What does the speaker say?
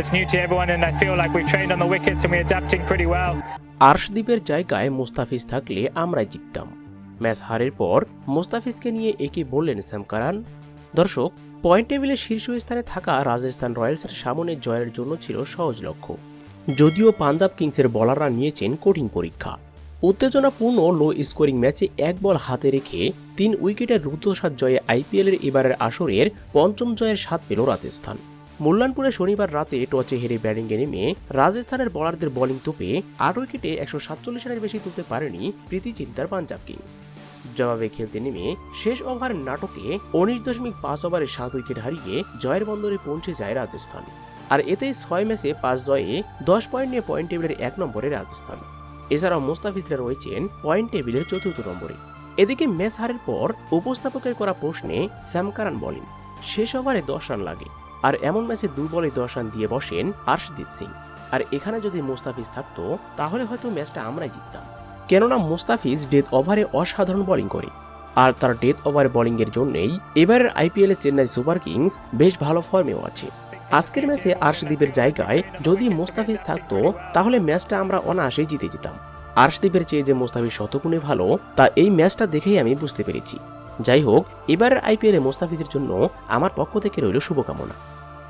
it's new to everyone, and I feel like we've trained on the wickets and we're adapting pretty well. জায়গায় মোস্তাফিজ থাকলে আমরা জিততাম। Match হারের পর মোস্তাফিজকে নিয়ে একে বললেন স্যাম দর্শক পয়েন্ট টেবিলের শীর্ষস্থানে থাকা রাজস্থান রয়্যালসের সামনে জয়ের জন্য ছিল সহজ লক্ষ্য। যদিও পাঞ্জাব কিংসের বলাররা নিয়েছেন কঠিন পরীক্ষা। উত্তেজনাপূর্ণ লো স্কোরিং ম্যাচে এক বল হাতে রেখে তিন উইকেটের রুদ্ধশ্বাস জয়ে আইপিএলের এবারের আসরের পঞ্চম জয়ের স্বাদ পেল রাজস্থান। মূল্যানপুরে শনিবার রাতে টসে হেরে ব্যাটিংয়ে নেমে রাজস্থানের বলারদের বোলিং তোপে আট উইকেটে একশো সাতচল্লিশ রানের বেশি তুলতে পারেনি প্রীতি চিন্তার পাঞ্জাব কিংস। জবাবে খেলতে নেমে শেষ ওভার নাটকে উনিশ দশমিক পাঁচ ওভারে সাত উইকেট হারিয়ে জয়ের বন্দরে পৌঁছে যায় রাজস্থান। আর এতেই ছয় ম্যাচে পাঁচ জয়ে দশ পয়েন্ট নিয়ে পয়েন্ট টেবিলের এক নম্বরে রাজস্থান। এছাড়াও মোস্তাফিজরা রয়েছেন পয়েন্ট টেবিলের চতুর্থ নম্বরে। এদিকে ম্যাচ হারের পর উপস্থাপকের করা প্রশ্নে স্যামকারান বলেন, শেষ ওভারে দশ রান লাগে। আর এমন ম্যাচে দু বলে দশ রান দিয়ে বসেন আর্শদীপ সিং। আর এখানে যদি মোস্তাফিজ থাকতো, তাহলে হয়তো ম্যাচটা আমরাই জিততাম। কেননা মোস্তাফিজ ডেথ ওভারে অসাধারণ বোলিং করে। আর তার ডেথ ওভার বোলিংয়ের জন্যই এবারের আইপিএলে চেন্নাই সুপার কিংস বেশ ভালো ফর্মেও আছে। আজকের ম্যাচে আর্শদীপের জায়গায় যদি মোস্তাফিজ থাকতো, তাহলে ম্যাচটা আমরা অনায়াসেই জিতে যেতাম। আর্শদীপের চেয়ে যে মোস্তাফিজ শতগুণে ভালো, তা এই ম্যাচটা দেখেই আমি বুঝতে পেরেছি। যাই হোক এবারের আইপিএলে মোস্তাফিজের জন্য আমার পক্ষ থেকে রইল শুভকামনা।